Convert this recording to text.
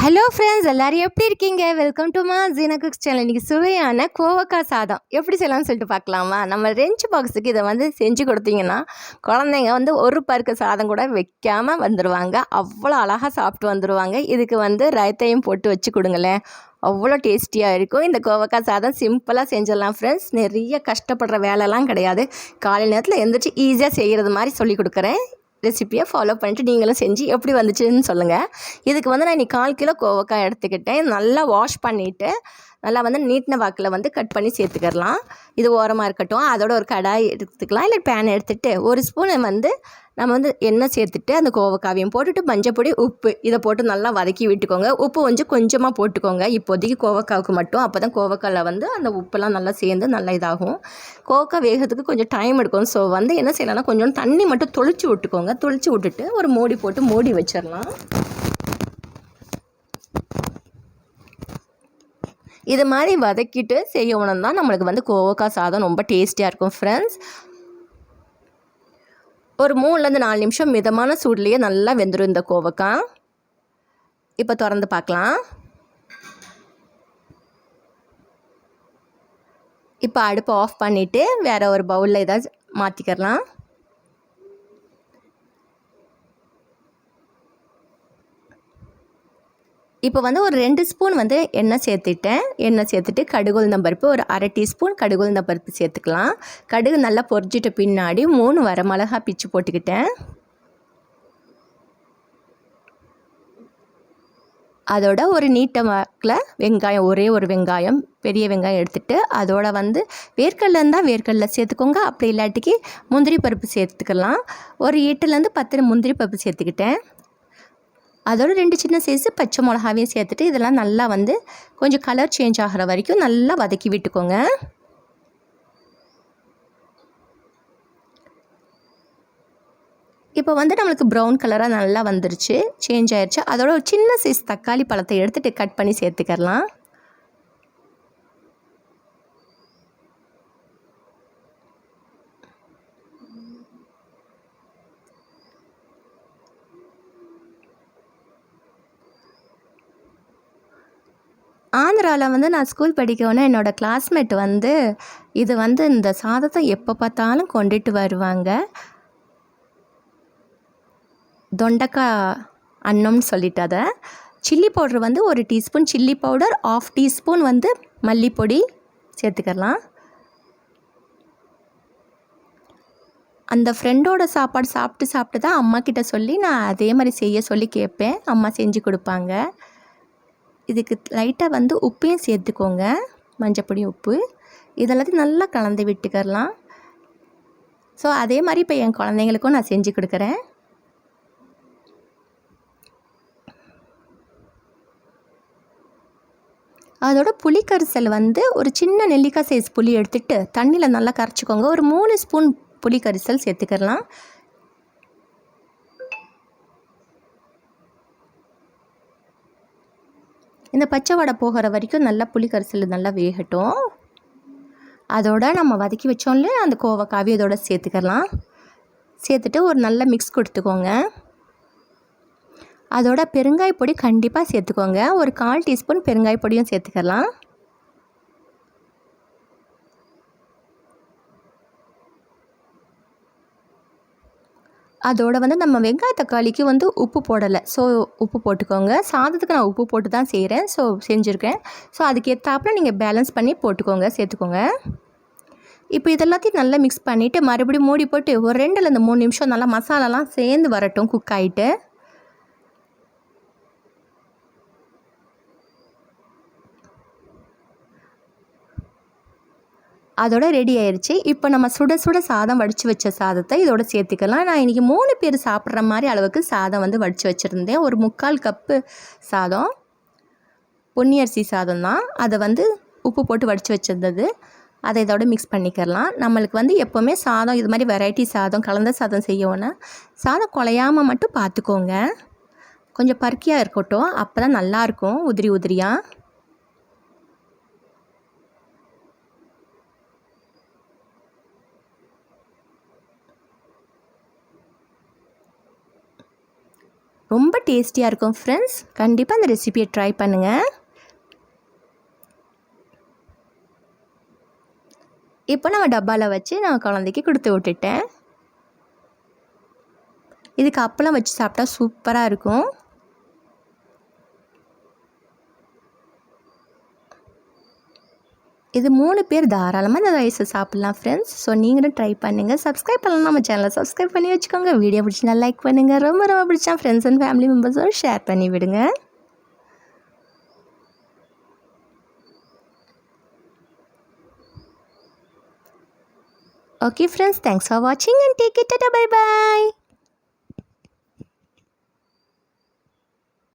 Hello friends எல்லோரும் எப்படி இருக்கீங்க? வெல்கம் டு மா ஜீனா குக்ஸ் சேனல் இன்றைக்கி சுவையான கோவக்காய் சாதம். எப்படி செய்யலாம்னு சொல்லிட்டு பார்க்கலாமா? நம்ம ரெஞ்ச் பாக்ஸுக்கு இதை வந்து செஞ்சு கொடுத்தீங்கன்னா குழந்தைங்க வந்து ஒரு பருக்கு சாதம் கூட வைக்காமல் வந்துடுவாங்க அவ்வளோ அழகாக சாப்பிட்டு வந்துடுவாங்க இதுக்கு வந்து ரைத்தையும் போட்டு வச்சு கொடுங்களேன். அவ்வளோ டேஸ்டியாக இருக்கும். இந்த கோவக்காய் சாதம் சிம்பிளாக செஞ்சிடலாம் ஃப்ரெண்ட்ஸ் நிறைய கஷ்டப்படுற வேலைலாம் கிடையாது. காலை நேரத்தில் எந்திரிச்சு ஈஸியாக செய்கிறது மாதிரி சொல்லி கொடுக்குறேன். ரெசிப்பியை ஃபாலோ பண்ணிட்டு நீங்களும் செஞ்சு எப்படி வந்துச்சுன்னு சொல்லுங்கள் இதுக்கு வந்து நான் இன்னைக்கு கால் கிலோ கோவக்காய் எடுத்துக்கிட்டேன். நல்லா வாஷ் பண்ணிவிட்டு நல்லா வந்து நீட்டின வாக்கில் வந்து கட் பண்ணி சேர்த்துக்கிடலாம் இது ஓரமாக இருக்கட்டும். அதோட ஒரு கடாய் எடுத்துக்கலாம். இல்லை பேன் எடுத்துகிட்டு ஒரு ஸ்பூன் வந்து நம்ம வந்து எண்ணெய் சேர்த்துட்டு அந்த கோவக்காவையும் போட்டுட்டு மஞ்சப்பொடி உப்பு இதை போட்டு நல்லா வதக்கி விட்டுக்கோங்க. உப்பு கொஞ்சம் கொஞ்சமாக போட்டுக்கோங்க. இப்போதைக்கு கோவக்காவுக்கு மட்டும். அப்போ தான் கோவக்காவில் வந்து அந்த உப்புலாம் நல்லா சேர்ந்து நல்லா இதாகும். கோவக்காய் வேகிறதுக்கு கொஞ்சம் டைம் எடுக்கும். ஸோ வந்து என்ன செய்யலாம்னா கொஞ்சம் தண்ணி மட்டும் தொளிச்சு விட்டுக்கோங்க. தொளிச்சு விட்டுட்டு ஒரு மூடி போட்டு மூடி வச்சிடலாம் இது மாதிரி வதக்கிட்டு செய்யணும் தான் நம்மளுக்கு வந்து கோவக்காய் சாதம் ரொம்ப டேஸ்டியாக இருக்கும் ஃப்ரெண்ட்ஸ் ஒரு மூணுலேருந்து நாலு நிமிஷம் மிதமான சூடுலேயே நல்லா வெந்துடும் இந்த கோவக்காய் இப்போ திறந்து பார்க்கலாம். இப்போ அடுப்பை ஆஃப் பண்ணிவிட்டு வேறு ஒரு பவுலில் ஏதாச்சும் மாற்றிக்கிறலாம் இப்போ வந்து ஒரு ரெண்டு ஸ்பூன் வந்து எண்ணெய் சேர்த்துட்டேன். எண்ணெய் சேர்த்துட்டு கடுகு உளுந்தம்பருப்பு ஒரு அரை டீஸ்பூன் கடுகு உளுந்தம்பருப்பு சேர்த்துக்கலாம். கடுகு நல்லா பொரிஞ்சிட்ட பின்னாடி மூணு வரமிளகா பிச்சு போட்டுக்கிட்டேன். அதோட ஒரு நீட்ட வாக்கில் வெங்காயம் ஒரே ஒரு வெங்காயம் பெரிய வெங்காயம் எடுத்துகிட்டு அதோட வந்து வேர்க்கடல இருந்தால் வேர்க்கடல சேர்த்துக்கோங்க. அப்படி இல்லாட்டிக்கு முந்திரி பருப்பு சேர்த்துக்கலாம். ஒரு எட்டுலேருந்து பத்து முந்திரி பருப்பு சேர்த்துக்கிட்டேன். அதோட ரெண்டு சின்ன சைஸு பச்சை மிளகாவையும் சேர்த்துட்டு இதெல்லாம் நல்லா வந்து கொஞ்சம் கலர் சேஞ்ச் ஆகிற வரைக்கும் நல்லா வதக்கி விட்டுக்கோங்க. இப்போ வந்து நம்மளுக்கு ப்ரௌன் கலராக நல்லா வந்துருச்சு சேஞ்ச் ஆயிடுச்சு அதோட ஒரு சின்ன சைஸ் தக்காளி பழத்தை எடுத்துகிட்டு கட் பண்ணி சேர்த்துக்கலாம் ஆந்திராவில் வந்து நான் ஸ்கூல் படிக்கவுன்னா என்னோடய கிளாஸ்மேட் வந்து இது வந்து இந்த சாதத்தை எப்போ பார்த்தாலும் கொண்டுட்டு வருவாங்க. தொண்டக்காய் அன்னம்னு சொல்லிட்டு அதை. சில்லி பவுடர் வந்து ஒரு teaspoon chilli powder half teaspoon வந்து மல்லிப்பொடி சேர்த்துக்கலாம். அந்த ஃப்ரெண்டோட சாப்பாடு சாப்பிட்டு சாப்பிட்டு தான் அம்மா கிட்ட சொல்லி நான் அதே மாதிரி செய்ய சொல்லி கேட்பேன். அம்மா செஞ்சு கொடுப்பாங்க. இதுக்கு லைட்டாக வந்து உப்பையும் சேர்த்துக்கோங்க. மஞ்சப்பொடி உப்பு. இதெல்லாத்தையும் நல்லா கலந்து விட்டுக்கரலாம் ஸோ அதே மாதிரி இப்போ என் குழந்தைங்களுக்கும் நான் செஞ்சு கொடுக்குறேன். அதோட புளிக்கரிசல் வந்து ஒரு சின்ன நெல்லிக்காய் சைஸ் புளி எடுத்துகிட்டு தண்ணியில் நல்லா கரைச்சிக்கோங்க. ஒரு மூணு ஸ்பூன் புளிக்கரிசல் சேர்த்துக்கிறலாம். இந்த பச்சை வடை போகிற வரைக்கும் நல்லா புளி கரிசல் நல்லா வேகட்டும். அதோட நம்ம வதக்கி வச்சோம்ல அந்த கோவக்காவி அதோட சேர்த்துக்கலாம். சேர்த்துட்டு ஒரு நல்ல மிக்ஸ் கொடுத்துக்கோங்க. அதோட பெருங்காய பொடி கண்டிப்பாக சேர்த்துக்கோங்க. ஒரு கால் டீஸ்பூன் பெருங்காய பொடியும் சேர்த்துக்கலாம். அதோட வந்து நம்ம வெங்காய தக்காளிக்கு வந்து உப்பு போடலை. ஸோ உப்பு போட்டுக்கோங்க. சாதத்துக்கு நான் உப்பு போட்டு தான் செய்கிறேன். ஸோ செஞ்சுருக்கேன் ஸோ அதுக்கு ஏற்றாப்புல நீங்கள் பேலன்ஸ் பண்ணி போட்டுக்கோங்க சேர்த்துக்கோங்க. இப்போ இதெல்லாத்தையும் நல்லா மிக்ஸ் பண்ணிவிட்டு மறுபடியும் மூடி போட்டு ஒரு ரெண்டுலேருந்து மூணு நிமிஷம் நல்லா மசாலாலாம் சேர்ந்து வரட்டும் குக் ஆகிட்டு அதோட ரெடி ஆயிடுச்சு இப்போ நம்ம சுட சுட சாதம் வடித்து வச்ச சாதத்தை இதோட சேர்த்துக்கலாம். நான் இன்றைக்கி மூணு பேர் சாப்பிட்ற மாதிரி அளவுக்கு சாதம் வந்து வடித்து வச்சுருந்தேன். ஒரு முக்கால் கப்பு சாதம் பொன்னியரிசி சாதம் தான். அதை வந்து உப்பு போட்டு வடித்து வச்சிருந்தது. அதை இதோட மிக்ஸ் பண்ணிக்கிறலாம் நம்மளுக்கு வந்து எப்போவுமே சாதம் இது மாதிரி வெரைட்டி சாதம் கலந்த சாதம் செய்யணும்னா சாதம் குலையாமல் மட்டும் பார்த்துக்கோங்க. கொஞ்சம் பருக்கியாக இருக்கட்டும். அப்போ தான் நல்லாயிருக்கும் உதிரி உதிரியாக ரொம்ப டேஸ்டியாக இருக்கும். ஃப்ரெண்ட்ஸ் கண்டிப்பாக அந்த ரெசிபியை ட்ரை பண்ணுங்கள் இப்போ நம்ம டப்பாவில் வச்சு நான் குழந்தைக்கு கொடுத்து விட்டுட்டேன். இதுக்கு அப்பளம் வச்சு சாப்பிட்டா சூப்பராக இருக்கும். இது மூணு பேர் தாராளமாக இந்த ரைஸை சாப்பிட்லாம் ஃப்ரெண்ட்ஸ் ஸோ நீங்களும் ட்ரை பண்ணுங்கள் சப்ஸ்கிரைப் பண்ணலாம் நம்ம சேனலை சப்ஸ்கிரைப் பண்ணி வச்சுக்கோங்க. வீடியோ பிடிச்சினா லைக் பண்ணுங்கள் ரொம்ப ரொம்ப பிடிச்சா ஃப்ரெண்ட்ஸ் அண்ட் ஃபேமிலி மெம்பர்ஸோடு ஷேர் பண்ணி விடுங்க. Okay friends, thanks for watching and take it. Bye bye.